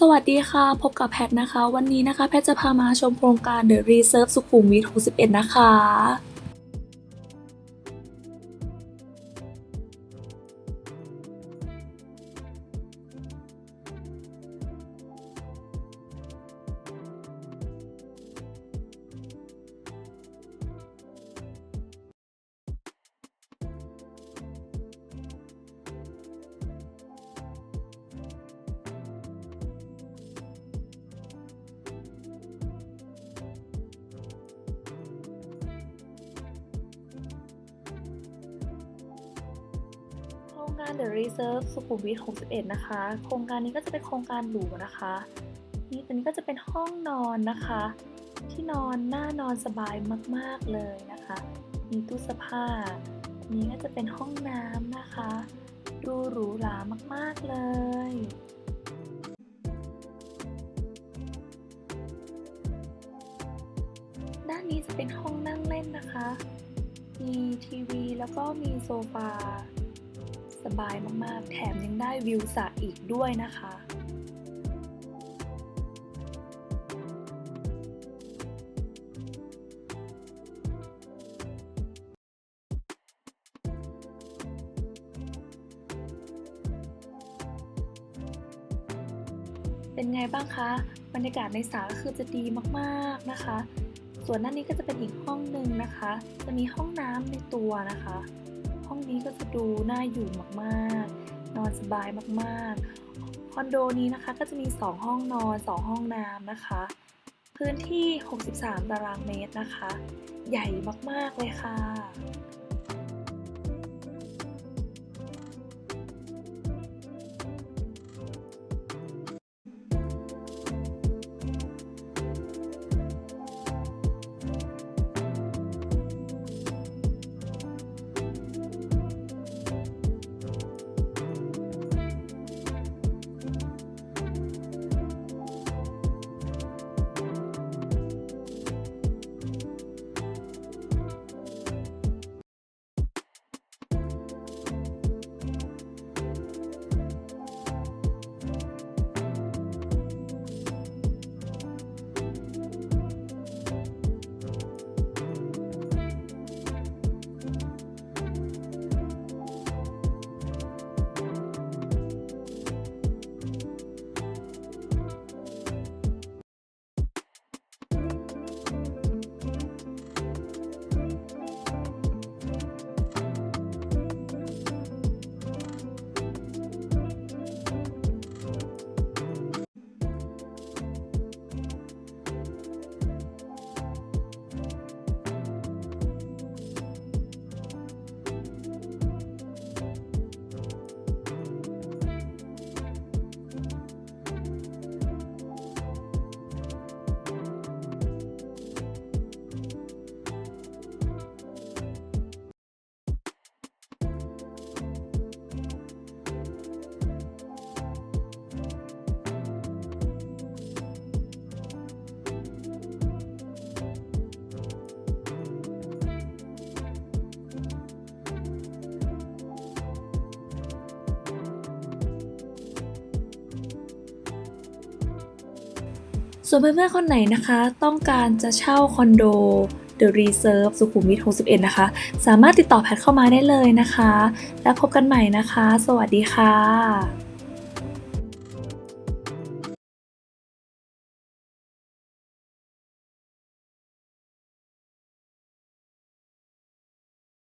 สวัสดีค่ะ พบกับแพทนะคะ วันนี้นะคะ แพทจะพามาชมโครงการ The Reserve สุขุมวิท 61 นะคะ รงการ The Reserve สุขุมวิท 61 นะคะ โครงการนี้ก็จะเป็นโครงการหรูนะคะ นี่ตัวนี้ก็จะเป็นห้องนอนนะคะ ที่นอนน่านอนสบายมาก ๆ เลยนะคะ มีตู้เสื้อผ้านนี้ก็จะเป็นห้องน้ำนะคะ ดูหรูหรามาก ๆ เลยด้านนี้จะเป็นห้องนั่งเล่นนะคะ มีทีวีแล้วก็มีโซฟา สบายมากๆ แถมยังได้วิวสระอีกด้วยนะคะเป็นไงบ้างคะ บรรยากาศในสระก็คือจะดีมากๆนะคะ ส่วนด้านนี้ก็จะเป็นอีกห้องหนึ่งนะคะ จะมีห้องน้ำในตัวนะคะ องนี้ก็จะดูน่าอยู่มากๆ นอนสบายมากๆ คอนโดนี้นะคะก็จะมี 2 ห้องนอน 2 ห้องน้ำนะคะ พื้นที่ 63 ตารางเมตรนะคะ ใหญ่มากๆเลยค่ะ ส่วนเพื่อนๆคนไหนนะคะ ต้องการจะเช่าคอนโด The Reserve สุขุมวิท 61 นะคะ สามารถติดต่อแพทเข้ามาได้เลยนะคะ แล้วพบกันใหม่นะคะ สวัสดีค่ะ